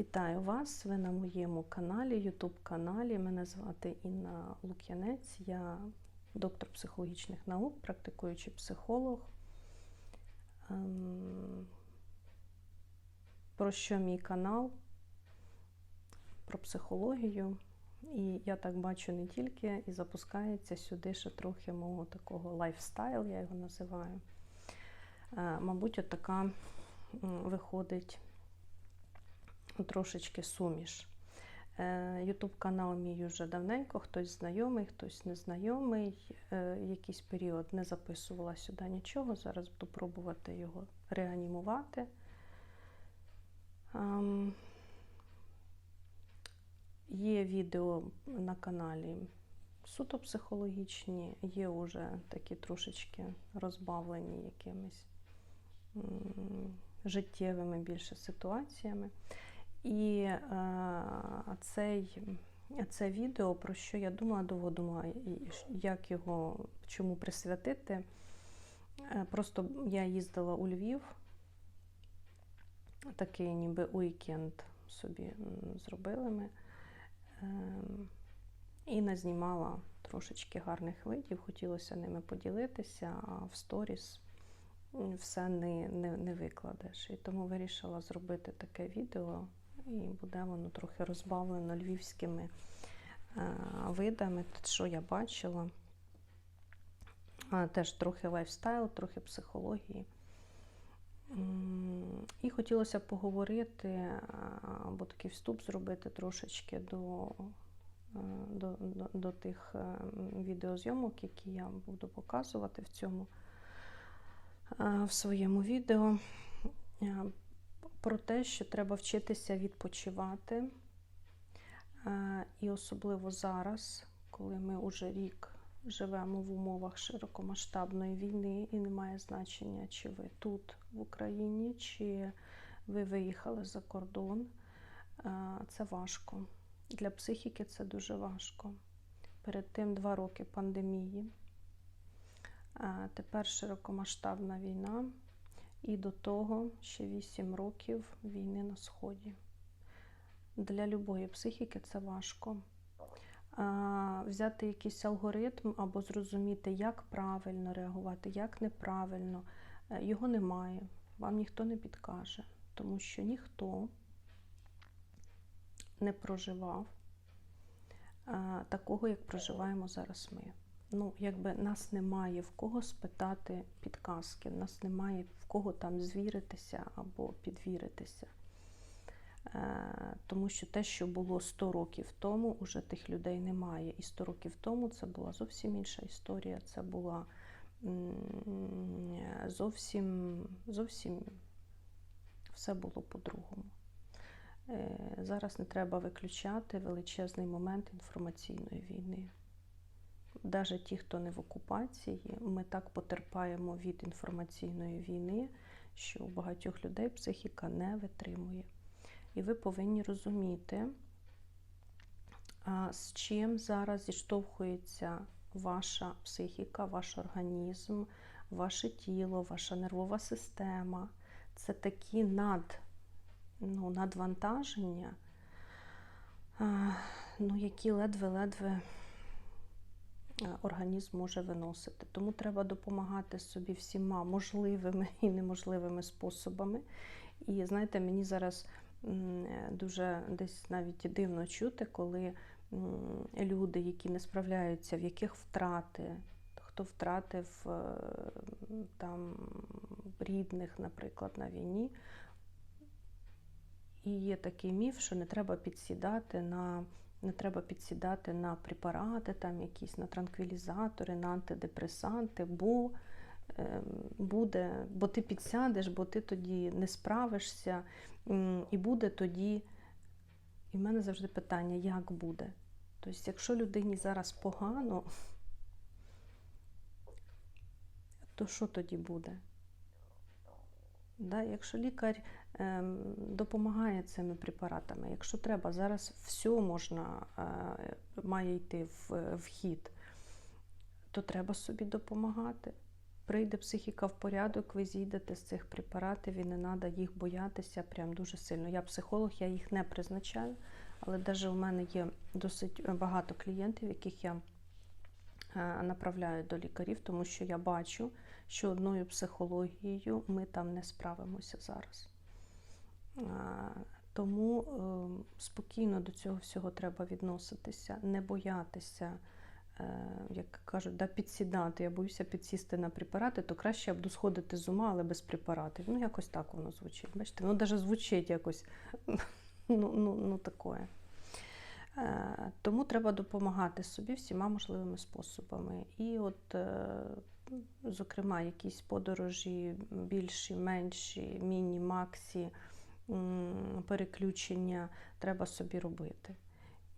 Вітаю вас! Ви на моєму каналі, YouTube каналі. Мене звати Інна Лук'янець, я доктор психологічних наук, практикуючий психолог. Ем, Про що мій канал? Про психологію. І я так бачу не тільки, і запускається сюди ще трохи мого такого лайфстайл, я його називаю. Е, Мабуть, от така виходить трошечки суміш. Ютуб канал мій вже давненько, хтось знайомий, хтось незнайомий. Е, Якийсь період не записувала сюди нічого. Зараз буду пробувати його реанімувати. Ем, Є відео на каналі суто психологічні, є вже такі трошечки розбавлені якимись життєвими більше ситуаціями. І е, цей, це відео, про що я думала, довго думала, як його чому присвятити. Е, Просто я їздила у Львів, такий ніби уікенд собі зробили ми. Ем, І назнімала трошечки гарних видів, хотілося ними поділитися, а в сторіс все не, не, не викладеш. І тому вирішила зробити таке відео, і буде воно трохи розбавлено львівськими е, видами, те, що я бачила. Теж трохи лайфстайл, трохи психології. І хотілося поговорити, або такий вступ зробити трошечки до, е, до, до, до тих е, відеозйомок, які я буду показувати в цьому е, в своєму відео. Про те, що треба вчитися відпочивати. Е, І особливо зараз, коли ми уже рік живемо в умовах широкомасштабної війни, і немає значення, чи ви тут, в Україні, чи ви виїхали за кордон. Е, Це важко. Для психіки це дуже важко. Перед тим два роки пандемії, е, тепер широкомасштабна війна, і до того ще 8 років війни на Сході. Для любої психіки це важко. Взяти якийсь алгоритм або зрозуміти, як правильно реагувати, як неправильно, е, його немає. Вам ніхто не підкаже, тому що ніхто не проживав а, такого, як проживаємо зараз ми. Ну, якби нас немає в кого спитати підказки, в нас немає в кого там звіритися або підвіритися. Е, Тому що те, що було 100 років тому, уже тих людей немає. І 100 років тому це була зовсім інша історія. Це була зовсім, зовсім все було по-другому. Е, Зараз не треба виключати величезний момент інформаційної війни. Навіть ті, хто не в окупації, ми так потерпаємо від інформаційної війни, що у багатьох людей психіка не витримує. І ви повинні розуміти, з чим зараз зіштовхується ваша психіка, ваш організм, ваше тіло, ваша нервова система. Це такі над, ну, надвантаження, ну, які ледве-ледве організм може виносити. Тому треба допомагати собі всіма можливими і неможливими способами. І знаєте, мені зараз дуже десь навіть дивно чути, коли люди, які не справляються, в яких втрати, хто втратив е, там рідних, наприклад, на війні. І є такий міф, що не треба підсідати на не треба підсідати на препарати, там якісь на транквілізатори, на антидепресанти, бо е, буде, бо ти підсядеш, бо ти тоді не справишся, і буде тоді. І в мене завжди питання, як буде? Тобто, якщо людині зараз погано, то що тоді буде? Да? Якщо лікар ем, допомагає цими препаратами, якщо треба, зараз все можна, е, має йти в, в хід, то треба собі допомагати. прийде психіка в порядок, ви зійдете з цих препаратів і не треба їх боятися прям дуже сильно. Я психолог, я їх не призначаю, але навіть у мене є досить багато клієнтів, яких я е, направляю до лікарів, тому що я бачу, що одною психологією ми там не справимося зараз. Тому е, спокійно до цього всього треба відноситися, не боятися, е, як кажуть, да, підсідати. Я боюся підсісти на препарати, то краще я буду сходити з ума, але без препаратів. Ну, якось так воно звучить. Бачите, воно навіть звучить якось ну, ну, ну такое. Е, Тому треба допомагати собі всіма можливими способами. І от, е, зокрема, якісь подорожі більші, менші, міні, максі, переключення треба собі робити.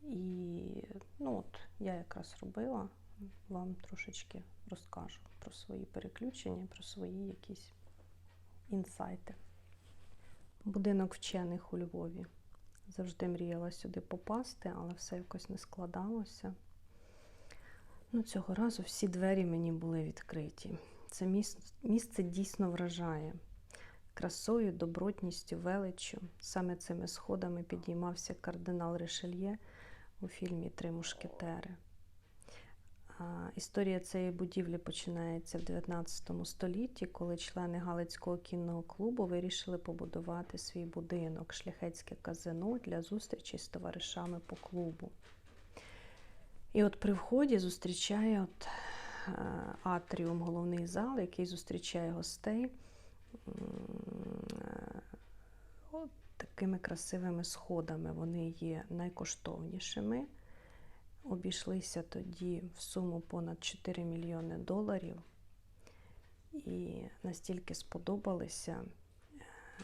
І ну от, я якраз робила, вам трошечки розкажу про свої переключення, про свої якісь інсайти. Будинок вчених у Львові. Завжди мріяла сюди попасти, але все якось не складалося. Ну, цього разу всі двері мені були відкриті. Це міс- місце дійсно вражає. Красою, добротністю, величчю. Саме цими сходами підіймався кардинал Ришельє у фільмі Три мушкетери. Історія цієї будівлі починається в 19 столітті, коли члени Галицького кінного клубу вирішили побудувати свій будинок, шляхетське казино для зустрічі з товаришами по клубу. І от при вході зустрічає от, е, атріум, головний зал, який зустрічає гостей такими красивими сходами. Вони є найкоштовнішими. Обійшлися тоді в суму понад 4 мільйони доларів. І настільки сподобалися,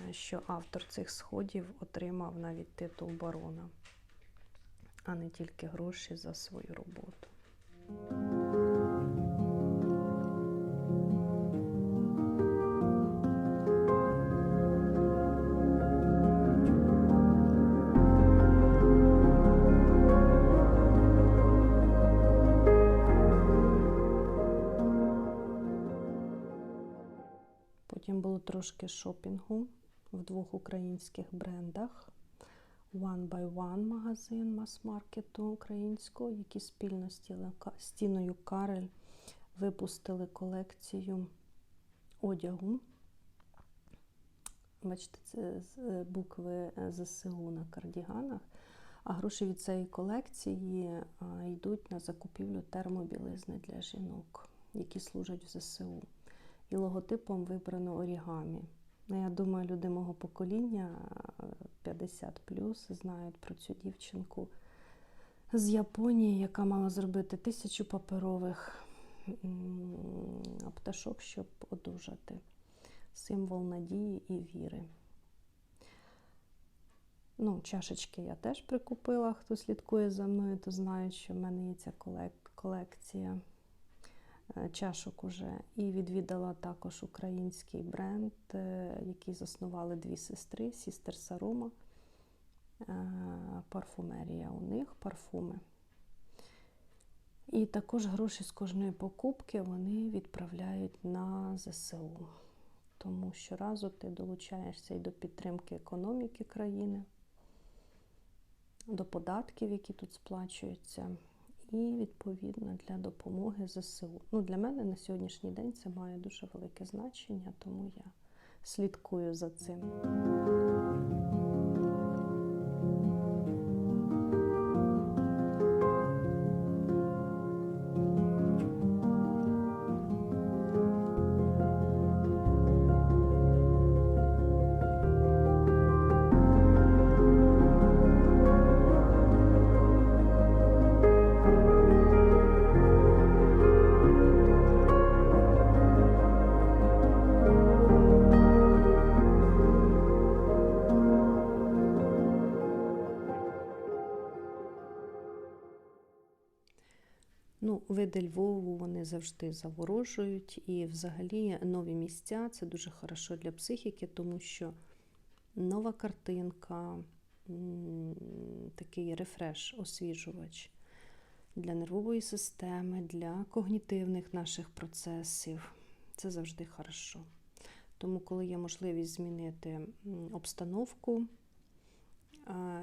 е, що автор цих сходів отримав навіть титул барона, а не тільки гроші за свою роботу. Потім було трошки шопінгу в двох українських брендах. One by One магазин мас-маркету українського, які спільно з Тіною Карель випустили колекцію одягу. Бачите, це з- е, букви е, ЗСУ на кардіганах. А гроші від цієї колекції йдуть на закупівлю термобілизни для жінок, які служать в ЗСУ. І логотипом вибрано орігамі. Ну, я думаю, люди мого покоління е, 50 знають про цю дівчинку з Японії, яка мала зробити тисячу паперових пташок, щоб одужати. Символ надії і віри. Ну, чашечки я теж прикупила. Хто слідкує за мною, то знають, що в мене є ця колек- колекція е, чашок уже. І відвідала також український бренд, е, який заснували дві сестри, Сістер Сарума. Е, Парфумерія у них, парфуми. І також гроші з кожної покупки вони відправляють на ЗСУ. Тому щоразу ти долучаєшся і до підтримки економіки країни, до податків, які тут сплачуються, і відповідно для допомоги ЗСУ. Ну, для мене на сьогоднішній день це має дуже велике значення, тому я слідкую за цим. Ну, види Львову вони завжди заворожують. І взагалі нові місця це дуже хорошо для психіки, тому що нова картинка, такий рефреш, освіжувач для нервової системи, для когнітивних наших процесів. це завжди хорошо. Тому, коли є можливість змінити обстановку,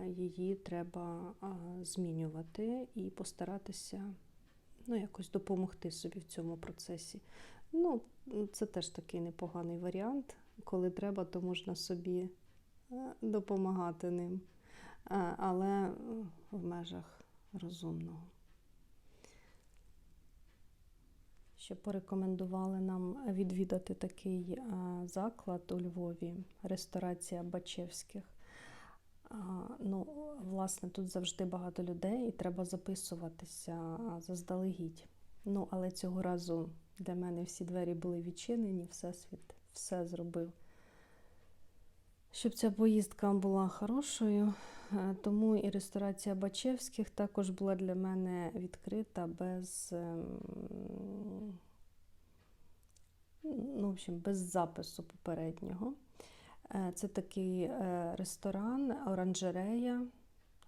її треба змінювати і постаратися ну, якось допомогти собі в цьому процесі. Ну, це теж такий непоганий варіант. Коли треба, то можна собі е, допомагати ним, Е, але е, в межах розумного. Ще порекомендували нам відвідати такий заклад у Львові, ресторація Бачевських. Ну, власне, тут завжди багато людей і треба записуватися заздалегідь. Ну, але цього разу для мене всі двері були відчинені, Всесвіт все зробив. Щоб ця поїздка була хорошою, Е, тому і ресторація Бачевських також була для мене відкрита без, ем, ну, в общем, без запису попереднього. Е, Це такий е, ресторан, оранжерея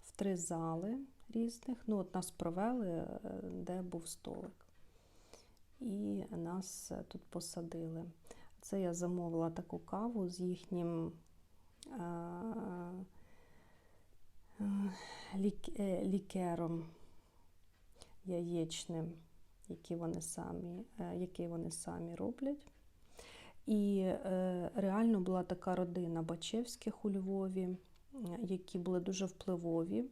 в три зали різних. Ну, от нас провели, е, де був столик. І нас тут посадили. Це я замовила таку каву з їхнім лік- лікером яєчним, який вони самі, який вони самі роблять. І е, реально була така родина Бачевських у Львові, які були дуже впливові.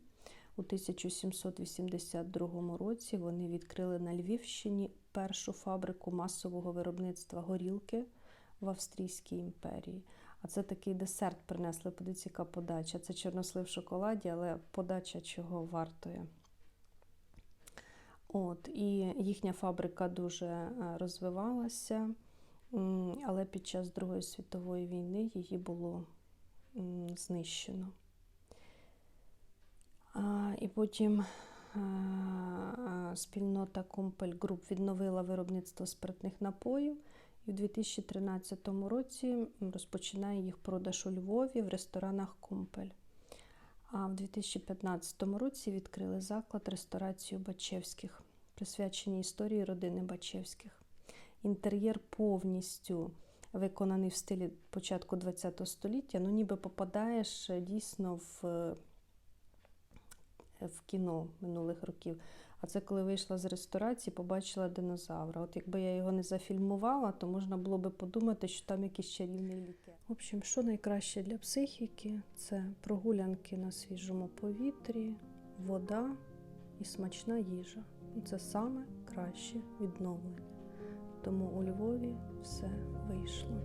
У 1782 році вони відкрили на Львівщині першу фабрику масового виробництва горілки в Австрійській імперії. А це такий десерт принесли, подивіться, яка подача. Це чорнослив в шоколаді, але подача чого вартує. От, і їхня фабрика дуже е, розвивалася, але під час Другої світової війни її було знищено. І потім спільнота Компель Груп відновила виробництво спиртних напоїв і в 2013 році розпочинає їх продаж у Львові в ресторанах Компель. А в 2015 році відкрили заклад ресторацію Бачевських, присвячений історії родини Бачевських. Інтер'єр повністю виконаний в стилі початку ХХ століття. Ну, ніби попадаєш е, дійсно в, е, в кіно минулих років. А це коли вийшла з ресторації, побачила динозавра. От якби я його не зафільмувала, то можна було би подумати, що там якийсь чарівний лікер. В общем, що найкраще для психіки це прогулянки на свіжому повітрі, вода і смачна їжа. Це саме краще відновлення тому у Львові все вийшло.